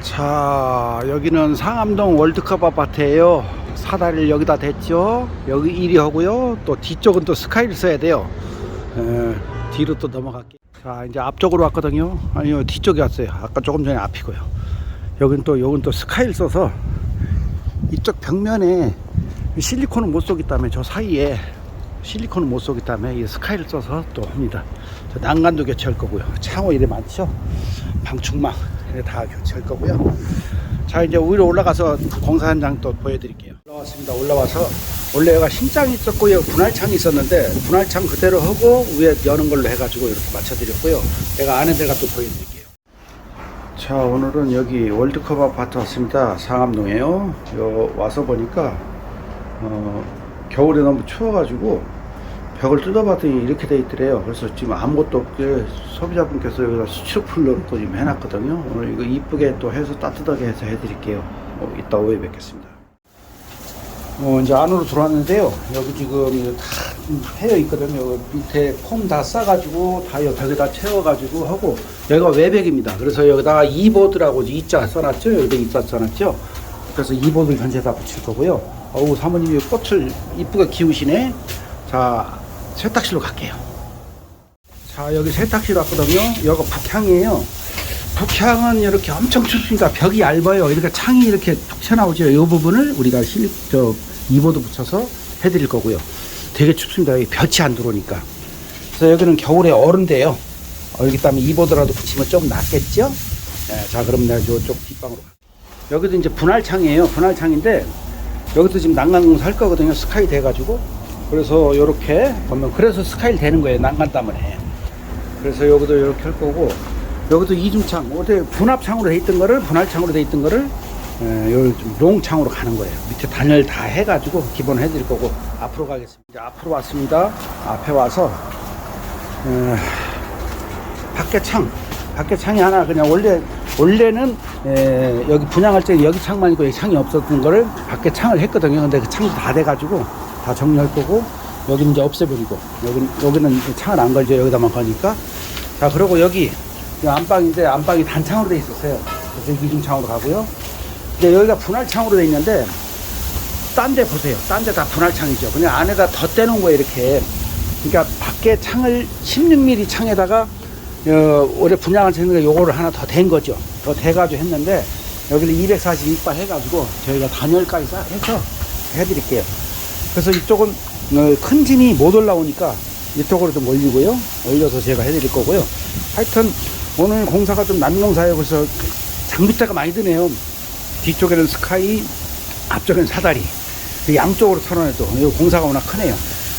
자 여기는 상암동 월드컵 아파트예요. 사다리를 여기다 댔죠. 여기 1위 하고요. 또 뒤쪽은 또 스카이를 써야 돼요. 에, 뒤로 또 넘어갈게요. 자 이제 앞쪽으로 왔거든요. 아니요 뒤쪽에 왔어요. 아까 조금 전에 앞이고요. 여긴 또 여긴 또 스카이를 써서 이쪽 벽면에 실리콘을 못 쏘기 때문에 저 사이에 실리콘을 못 쏘기 때문에 이 스카이를 써서 또 합니다. 저 난간도 교체할 거고요. 창호 이래 많죠? 방충망 다 교체할 거고요. 자 이제 위로 올라가서 공사 현장 또 보여드릴게요. 올라왔습니다. 올라와서 원래 여기가 신장이 있었고요 분할창이 있었는데 분할창 그대로 하고 위에 여는 걸로 해가지고 이렇게 맞춰드렸고요. 내가 안에 데가 또 보여드릴게요. 자 오늘은 여기 월드컵 아파트 왔습니다. 상암동에요. 요 와서 보니까 어, 겨울에 너무 추워가지고 벽을 뜯어봤더니 이렇게 돼 있더래요 그래서 지금 아무것도 없게 소비자분께서 여기다 수출풀로 또 지금 해놨거든요 오늘 이거 이쁘게 또 해서 따뜻하게 해서 해드릴게요 어, 이따 오후에 뵙겠습니다 어, 이제 안으로 들어왔는데요. 여기 지금 다 패여 있거든요. 여기 밑에 폼 다 싸가지고 다 여기 벽에다 채워가지고 하고 여기가 외벽입니다. 그래서 여기다가 이보드라고 이자 써놨죠. 여기다 이자 써놨죠. 그래서 이보드 전체 다 붙일 거고요. 어우 사모님이 꽃을 이쁘게 키우시네. 자 세탁실로 갈게요. 자 여기 세탁실 왔거든요. 여기가 북향이에요. 북향은 이렇게 엄청 춥습니다. 벽이 얇아요. 이렇게 창이 이렇게 툭 튀어나오죠. 이 부분을 우리가 실, 저, 이보드 붙여서 해드릴 거고요. 되게 춥습니다. 여기 볕이 안 들어오니까. 그래서 여기는 겨울에 얼은데요. 얼기 때문에 이보드라도 붙이면 좀 낫겠죠? 네, 자, 그럼 내가 저쪽 뒷방으로 가. 여기도 이제 분할창이에요. 분할창인데, 여기도 지금 난간공사 할 거거든요. 스카이 돼가지고. 그래서 요렇게 보면, 그래서 스카이 되는 거예요. 난간 때문에. 그래서 여기도 이렇게 할 거고, 여기도 이중창, 어제 분합창으로 돼 있던 거를 분할창으로 돼 있던 거를 에, 요 롱창으로 가는 거예요. 밑에 단열 다 해가지고 기본 해드릴 거고 앞으로 가겠습니다. 앞으로 왔습니다. 앞에 와서 에, 밖에 창, 밖에 창이 하나 그냥 원래 원래는 에, 여기 분양할 때 여기 창만 있고 여기 창이 없었던 거를 밖에 창을 했거든요. 근데 그 창이 다 돼가지고 다 정리할 거고 여기는 이제 없애버리고 여기 여기는 창을 안 걸죠. 여기다만 거니까 자 그리고 여기 이 안방인데 안방이 단창으로 돼 있었어요. 그래서 이중창으로 가고요. 이제 여기가 분할창으로 돼 있는데 딴 데 보세요. 딴 데 다 분할창이죠. 그냥 안에다 덧대놓은 거예요. 이렇게. 그러니까 밖에 창을 16mm 창에다가 어, 올해 분양을 했는데 요거를 하나 더댄 거죠. 더 대가지고 했는데 여기를 242바 해가지고 저희가 단열까지 싹 해서 해드릴게요. 그래서 이쪽은 어, 큰 짐이 못 올라오니까 이쪽으로 좀 올리고요. 올려서 제가 해드릴 거고요. 하여튼 오늘 공사가 좀 난공사예요. 그래서 장비대가 많이 드네요. 뒤쪽에는 스카이, 앞쪽에는 사다리. 그 양쪽으로 털어내도 이 공사가 워낙 크네요.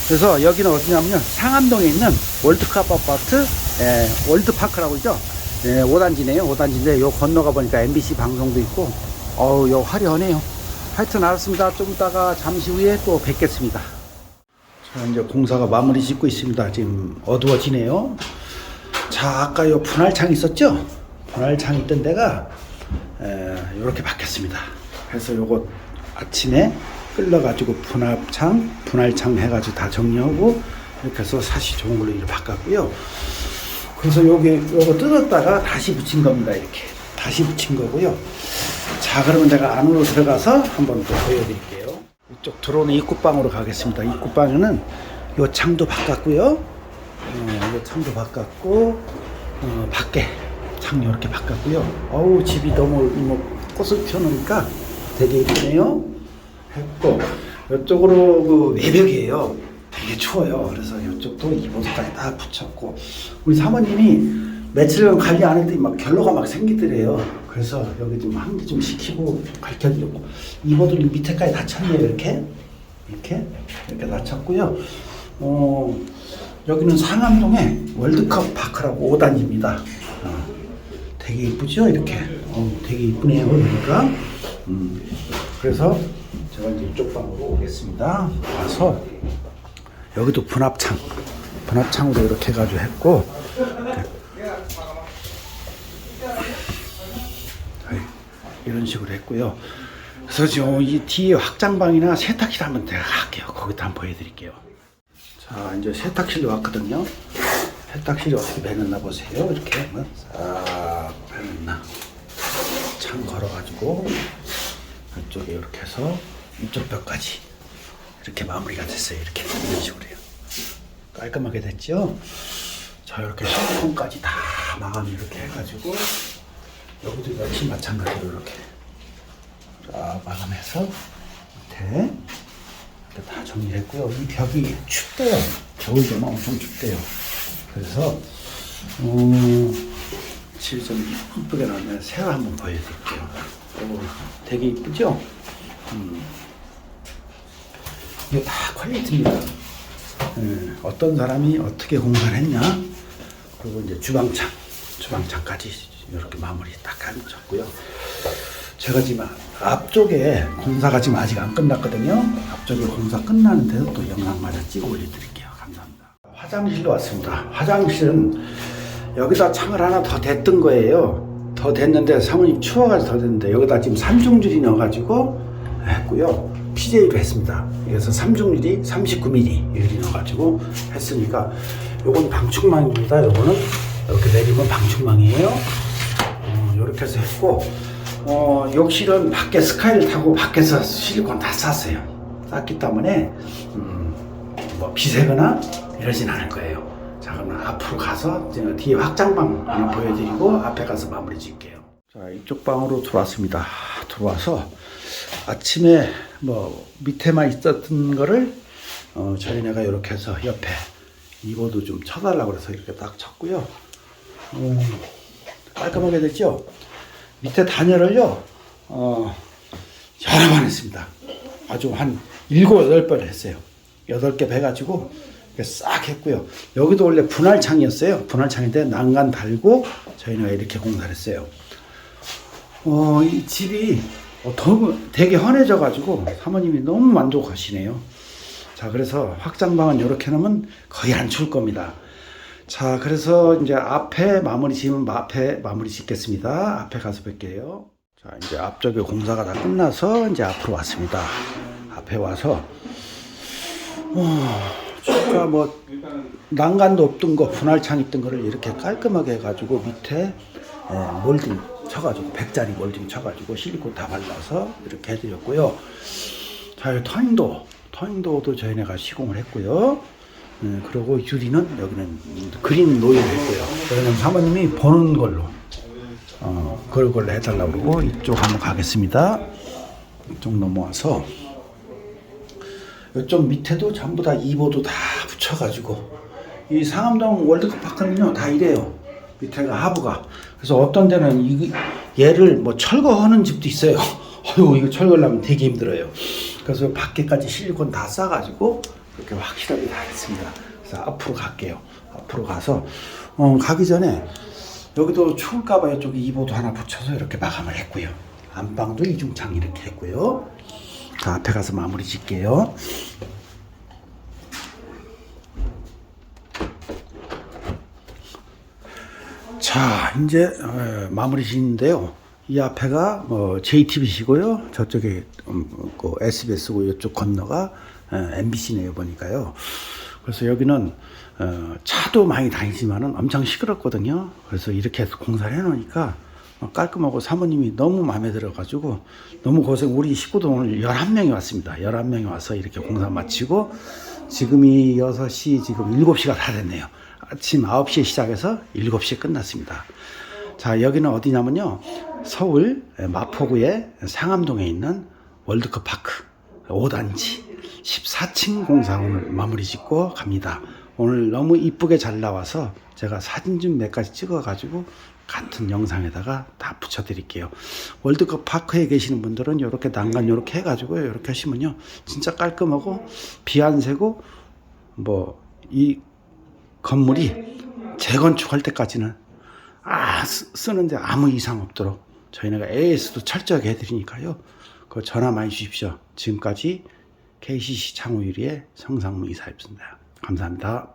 그래서 여기는 어디냐면요. 상암동에 있는 월드컵 아파트 에, 월드파크라고 있죠. 예, 5단지네요. 5단지인데 요 건너가 보니까 MBC 방송도 있고 어우 요 화려하네요. 하여튼 알았습니다. 좀 이따가 잠시 후에 또 뵙겠습니다. 자, 이제 공사가 마무리 짓고 있습니다. 지금 어두워지네요. 자, 아까 요 분할창 있었죠? 분할창 있던 데가 이렇게 바뀌었습니다. 그래서 요거 아침에 끌러가지고 분합창, 분할창 해가지고 다 정리하고 이렇게 해서 사시 좋은 걸로 이렇게 바꿨고요. 그래서 요게 요거 뜯었다가 다시 붙인 겁니다. 이렇게 다시 붙인 거고요. 자, 그러면 제가 안으로 들어가서 한번 또 보여드릴게요. 이쪽 들어오는 입구방으로 가겠습니다. 입구방에는 요 창도 바꿨고요. 어, 요 창도 바꿨고 어, 밖에 창 이렇게 바꿨고요. 어우 집이 너무 뭐 꽃을 피워놓으니까 되게 이쁘네요. 했고 이쪽으로 그 외벽이에요. 되게 추워요. 그래서 이쪽도 이보드까지 다 붙였고 우리 사모님이 며칠간 관리 안 했더니 막 결로가 막 생기더래요. 그래서 여기 좀 환기 좀 시키고 밝혀드렸고 이보드를 밑에까지 다 쳤네요. 이렇게 이렇게 이렇게 다 쳤고요. 어, 여기는 상암동에 월드컵 파크라고 5단입니다. 어, 되게 이쁘죠? 이렇게. 어, 되게 이쁘네요. 그러니까. 음, 그래서 제가 이제 이쪽 방으로 오겠습니다. 와서 여기도 분합창. 분합창으로 이렇게 해가지고 했고. 이렇게. 이런 식으로 했고요. 그래서 지금 이 뒤에 확장방이나 세탁실 한번 제가 할게요. 거기다 한번 보여드릴게요. 자, 이제 세탁실로 왔거든요. 세탁실이 어떻게 매놨나 보세요. 이렇게 한번 싹 매놨나. 창 걸어가지고 이쪽에 이렇게 해서 이쪽 벽까지 이렇게 마무리가 됐어요. 이렇게 이런 식으로 요. 깔끔하게 됐죠? 자 이렇게 실리콘까지 다 마감 이렇게 해가지고 여기도 역시 마찬가지로 이렇게 쫙 마감해서 밑에 이렇게 다 정리했고요. 이 벽이 춥대요. 겨울 되면 엄청 춥대요. 그래서 음, 집좀 이쁘게 나오면 새로 한번 보여드릴게요. 오, 되게 이쁘죠? 음. 이게 다 퀄리티입니다. 예, 어떤 사람이 어떻게 공사를 했냐? 그리고 이제 주방창 주방창까지 이렇게 마무리 딱 해놓으셨고요. 제가 지금 앞쪽에 공사가 지금 아직 안 끝났거든요. 앞쪽에 공사 끝나는데도 또 영상마저 찍어 올려드릴게요. 감사합니다. 화장실로 왔습니다. 화장실은 여기다 창을 하나 더 댔던 거예요. 더 됐는데 사모님 추워가지고 더 됐는데 여기다 지금 삼중줄이 넣어가지고 했고요 PJ로 했습니다. 그래서 3중률이 39mm 유리 넣어가지고 했으니까 요건 방충망입니다. 요거는 이렇게 내리면 방충망이에요. 어, 이렇게 해서 했고 어, 욕실은 밖에 스카이를 타고 밖에서 실리콘 다 쌌어요. 쌌기 때문에 음, 뭐 비세거나 이러진 않을 거예요. 자 그러면 앞으로 가서 뒤에 확장방 하나 보여드리고 앞에 가서 마무리 짓게요. 자 이쪽 방으로 들어왔습니다. 들어와서 아침에 뭐 밑에만 있었던 거를 어, 저희네가 이렇게 해서 옆에 이보도 좀 쳐달라고 그래서 이렇게 딱 쳤고요. 음, 깔끔하게 됐죠? 밑에 단열을요, 어, 여러 번 했습니다. 아주 한 일곱, 여덟 번 했어요. 여덟 개 배가지고 싹 했고요. 여기도 원래 분할창이었어요. 분할창인데 난간 달고 저희는 이렇게 공사를 했어요. 어, 이 집이 어, 더, 되게 헌해져가지고 사모님이 너무 만족하시네요. 자, 그래서 확장방은 이렇게 놓으면 거의 안 추울 겁니다. 자, 그래서 이제 앞에 마무리 지으면 앞에 마무리 짓겠습니다. 앞에 가서 뵐게요. 자, 이제 앞쪽에 공사가 다 끝나서 이제 앞으로 왔습니다. 앞에 와서, 어, 진짜 뭐, 난간도 없던 거, 분할창 있던 거를 이렇게 깔끔하게 해가지고 밑에 예, 몰딩 쳐가지고, 100짜리 몰딩 쳐가지고 실리콘 다 발라서 이렇게 해드렸고요. 자, 이 터닝도, 터닝도도 저희네가 시공을 했고요. 예, 그리고 유리는 여기는 그린 노이를 했고요. 저희는 사모님이 보는 걸로, 어, 그걸 걸로 해달라고 그러고 이쪽 한번 가겠습니다. 이쪽 넘어와서 이쪽 밑에도 전부 다 이보도 다 붙여가지고 이 상암동 월드컵 파크는요 다 이래요 밑에가 하부가. 그래서 어떤 데는 이 얘를 뭐 철거하는 집도 있어요. 어휴 이거 철거하려면 되게 힘들어요. 그래서 밖에까지 실리콘 다 싸가지고 이렇게 확실하게 다 했습니다. 그래서 앞으로 갈게요. 앞으로 가서 어, 가기 전에 여기도 추울까봐 이쪽에 이보도 하나 붙여서 이렇게 마감을 했고요. 안방도 이중창 이렇게 했고요. 자, 앞에 가서 마무리 짓게요. 자, 이제 어, 마무리 짓는데요. 이 앞에가 뭐 JTBC고요. 저쪽에 음, 그 SBS고 이쪽 건너가 어, MBC네요 보니까요. 그래서 여기는 어, 차도 많이 다니지만은 엄청 시끄럽거든요. 그래서 이렇게 해서 공사를 해놓으니까 어, 깔끔하고 사모님이 너무 마음에 들어가지고 너무 고생 우리 식구도 오늘 11명이 왔습니다 11명이 와서 이렇게 공사 마치고 지금이 6시 지금 7시가 다 됐네요 아침 9시에 시작해서 7시에 끝났습니다. 자 여기는 어디냐면요. 서울 마포구의 상암동에 있는 월드컵 파크 5단지 14층 공사 오늘 마무리 짓고 갑니다. 오늘 너무 이쁘게 잘 나와서 제가 사진 좀 몇 가지 찍어 가지고 같은 영상에다가 다 붙여드릴게요. 월드컵 파크에 계시는 분들은 이렇게 난간 이렇게 해가지고 이렇게 하시면요. 진짜 깔끔하고 비안 새고 뭐 이 건물이 재건축할 때까지는 아 쓰, 쓰는데 아무 이상 없도록 저희가 AS도 철저하게 해드리니까요. 그 전화 많이 주십시오. 지금까지 KCC 창호유리의 성상무 이사였습니다. 감사합니다.